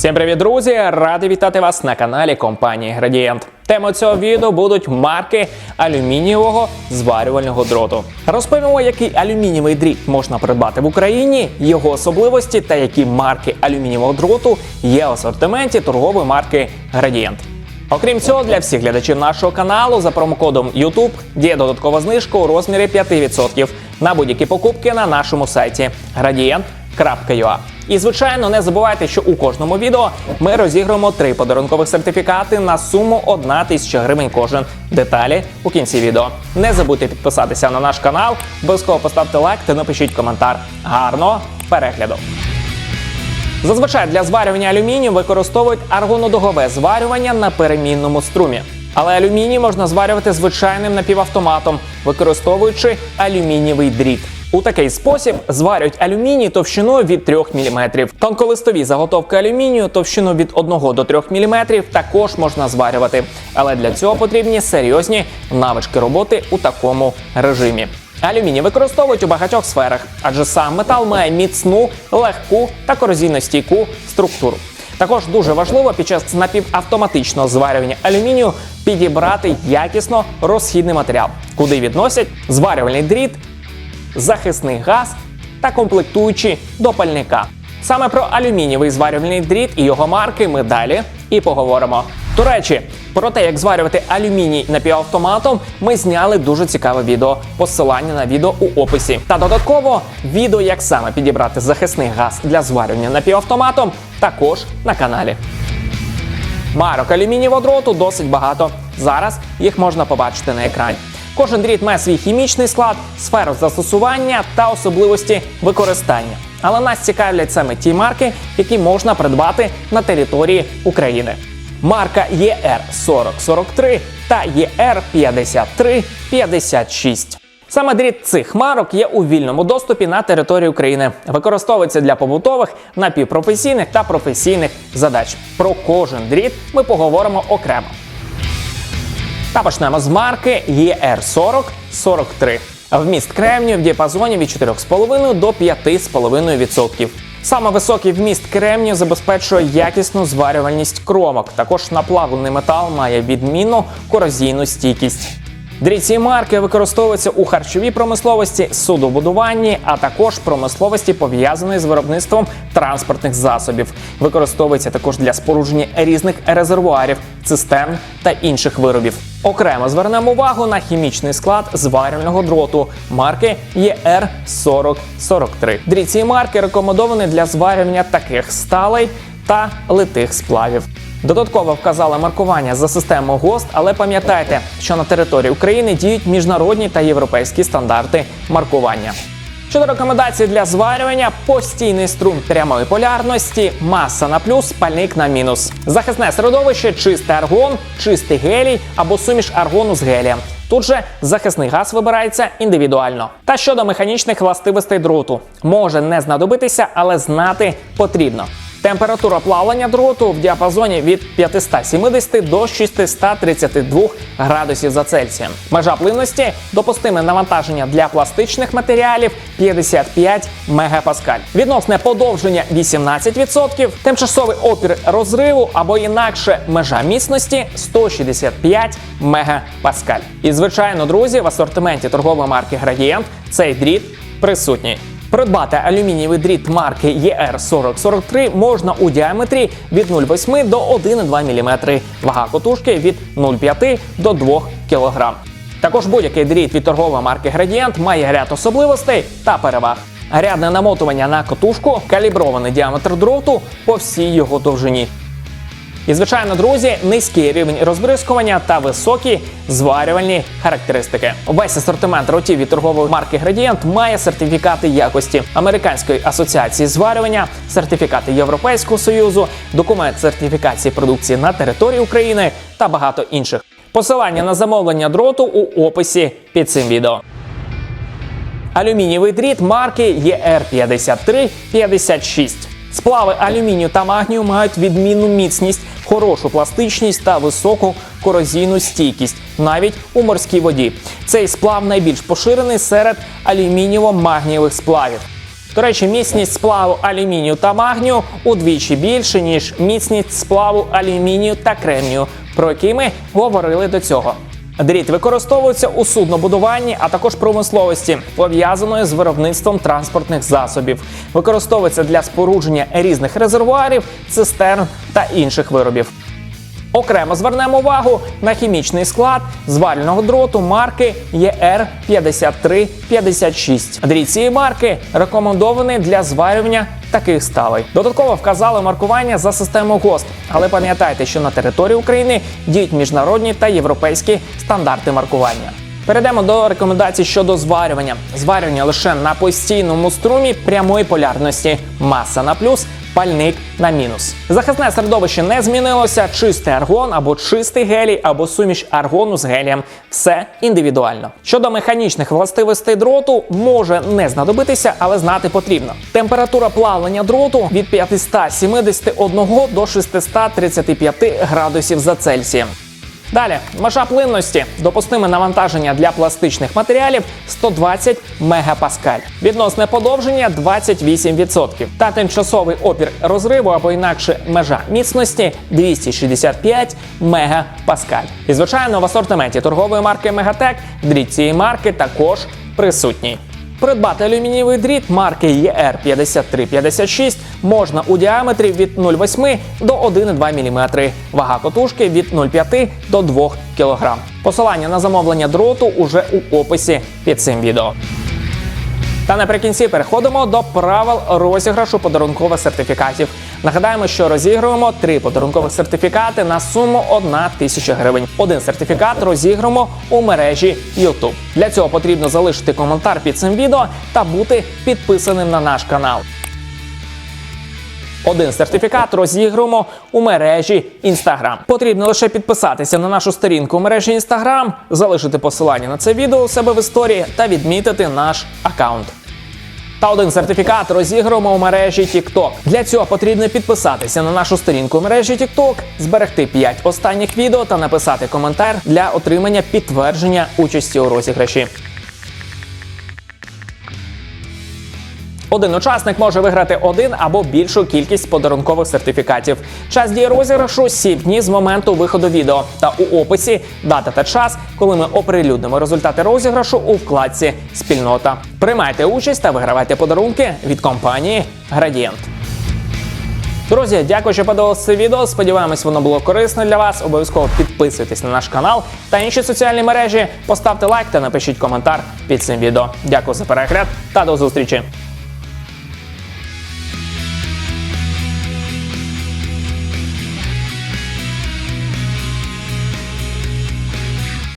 Всім привіт, друзі! Радий вітати вас на каналі компанії Градієнт. Тема цього відео будуть марки алюмінієвого зварювального дроту. Розповімо, який алюмінієвий дріт можна придбати в Україні, його особливості та які марки алюмінієвого дроту є в асортименті торгової марки Градієнт. Окрім цього, для всіх глядачів нашого каналу за промокодом YouTube діє додаткова знижка у розмірі 5% на будь-які покупки на нашому сайті gradient.ua. І звичайно, не забувайте, що у кожному відео ми розіграємо три подарункових сертифікати на суму 1 тисяча гривень кожен. Деталі у кінці відео. Не забудьте підписатися на наш канал, обов'язково поставте лайк та напишіть коментар. Гарного перегляду! Зазвичай для зварювання алюмінію використовують аргонодугове зварювання на перемінному струмі. Але алюміній можна зварювати звичайним напівавтоматом, використовуючи алюмінієвий дріт. У такий спосіб зварюють алюміній товщиною від 3 мм. Тонколистові заготовки алюмінію товщину від 1 до 3 мм також можна зварювати. Але для цього потрібні серйозні навички роботи у такому режимі. Алюміній використовують у багатьох сферах, адже сам метал має міцну, легку та корозійностійку структуру. Також дуже важливо під час напівавтоматичного зварювання алюмінію підібрати якісно розхідний матеріал, куди відносять зварювальний дріт, захисний газ та комплектуючі до пальника. Саме про алюмінієвий зварювальний дріт і його марки ми далі і поговоримо. До речі, про те, як зварювати алюміній напівавтоматом, ми зняли дуже цікаве відео. Посилання на відео у описі. Та додатково відео, як саме підібрати захисний газ для зварювання напівавтоматом, також на каналі. Марок алюмінієвого дроту досить багато. Зараз їх можна побачити на екрані. Кожен дріт має свій хімічний склад, сферу застосування та особливості використання. Але нас цікавлять саме ті марки, які можна придбати на території України. Марка ER4043 та ER5356. Саме дріт цих марок є у вільному доступі на території України. Використовується для побутових, напівпрофесійних та професійних задач. Про кожен дріт ми поговоримо окремо. Та почнемо з марки ER4043. Вміст кремнію в діапазоні від 4,5 до 5,5%. Саме високий вміст кремнію забезпечує якісну зварювальність кромок. Також наплавлений метал має відмінну корозійну стійкість. Цієї марки використовується у харчовій промисловості, судобудуванні, а також промисловості, пов'язаної з виробництвом транспортних засобів. Використовується також для спорудження різних резервуарів, цистерн та інших виробів. Окремо звернемо увагу на хімічний склад зварювального дроту марки ER4043. Дріт цієї марки рекомендований для зварювання таких сталей та литих сплавів. Додатково вказали маркування за системою ГОСТ, але пам'ятайте, що на території України діють міжнародні та європейські стандарти маркування. Щодо рекомендацій для зварювання, постійний струм прямої полярності, маса на плюс, пальник на мінус. Захисне середовище, чистий аргон, чистий гелій або суміш аргону з гелієм. Тут же захисний газ вибирається індивідуально. Та щодо механічних властивостей дроту, може не знадобитися, але знати потрібно. Температура плавлення дроту в діапазоні від 570 до 632 градусів за Цельсієм. Межа плинності допустиме навантаження для пластичних матеріалів 55 мегапаскаль. Відносне подовження 18%, тимчасовий опір розриву або інакше межа міцності 165 мегапаскаль. І звичайно, друзі, в асортименті торгової марки Градієнт цей дріт присутній. Придбати алюмінієвий дріт марки ER4043 можна у діаметрі від 0,8 до 1,2 мм, вага котушки від 0,5 до 2 кг. Також будь-який дріт від торгової марки Градієнт має ряд особливостей та переваг. Рядне намотування на котушку, калібрований діаметр дроту по всій його довжині. І, звичайно, друзі, низький рівень розбризкування та високі зварювальні характеристики. Весь асортимент дротів від торгової марки Градієнт має сертифікати якості Американської асоціації зварювання, сертифікати Європейського союзу, документ сертифікації продукції на території України та багато інших. Посилання на замовлення дроту у описі під цим відео. Алюмінієвий дріт марки ER5356. Сплави алюмінію та магнію мають відмінну міцність, хорошу пластичність та високу корозійну стійкість навіть у морській воді. Цей сплав найбільш поширений серед алюмінієво-магнієвих сплавів. До речі, міцність сплаву алюмінію та магнію удвічі більше, ніж міцність сплаву алюмінію та кремнію, про які ми говорили до цього. Дріт використовується у суднобудуванні, а також промисловості, пов'язаної з виробництвом транспортних засобів. Використовується для спорудження різних резервуарів, цистерн та інших виробів. Окремо звернемо увагу на хімічний склад зварювального дроту марки ER5356. Дріт цієї марки рекомендований для зварювання таких сталей. Додатково вказали маркування за системою ГОСТ, але пам'ятайте, що на території України діють міжнародні та європейські стандарти маркування. Перейдемо до рекомендацій щодо зварювання. Зварювання лише на постійному струмі прямої полярності. Маса на плюс, пальник на мінус. Захисне середовище не змінилося. Чистий аргон або чистий гелій, або суміш аргону з гелієм. Все індивідуально. Щодо механічних властивостей дроту може не знадобитися, але знати потрібно. Температура плавлення дроту від 571 до 635 градусів за Цельсієм. Далі, межа плинності, допустиме навантаження для пластичних матеріалів 120 мегапаскаль. Відносне подовження 28%. Та тимчасовий опір розриву або інакше межа міцності 265 мегапаскаль. І звичайно, в асортименті торгової марки Мегатек дріт цієї марки також присутній. Придбати алюмінієвий дріт марки ER5356 можна у діаметрі від 0,8 до 1,2 мм. Вага котушки від 0,5 до 2 кг. Посилання на замовлення дроту уже у описі під цим відео. Та наприкінці переходимо до правил розіграшу подарункових сертифікатів. Нагадаємо, що розігруємо три подарункових сертифікати на суму 1 тисяча гривень. Один сертифікат розіграємо у мережі YouTube. Для цього потрібно залишити коментар під цим відео та бути підписаним на наш канал. Один сертифікат розігруємо у мережі Instagram. Потрібно лише підписатися на нашу сторінку у мережі Instagram, залишити посилання на це відео у себе в історії та відмітити наш аккаунт. Та один сертифікат розіграємо у мережі TikTok. Для цього потрібно підписатися на нашу сторінку в мережі TikTok, зберегти 5 останніх відео та написати коментар для отримання підтвердження участі у розіграші. Один учасник може виграти один або більшу кількість подарункових сертифікатів. Час дії розіграшу 7 днів з моменту виходу відео. Та у описі дата та час, коли ми оприлюднимо результати розіграшу у вкладці Спільнота. Приймайте участь та вигравайте подарунки від компанії Градієнт. Друзі, дякую, що подивилися це відео. Сподіваємось, воно було корисно для вас. Обов'язково підписуйтесь на наш канал та інші соціальні мережі. Поставте лайк та напишіть коментар під цим відео. Дякую за перегляд та до зустрічі.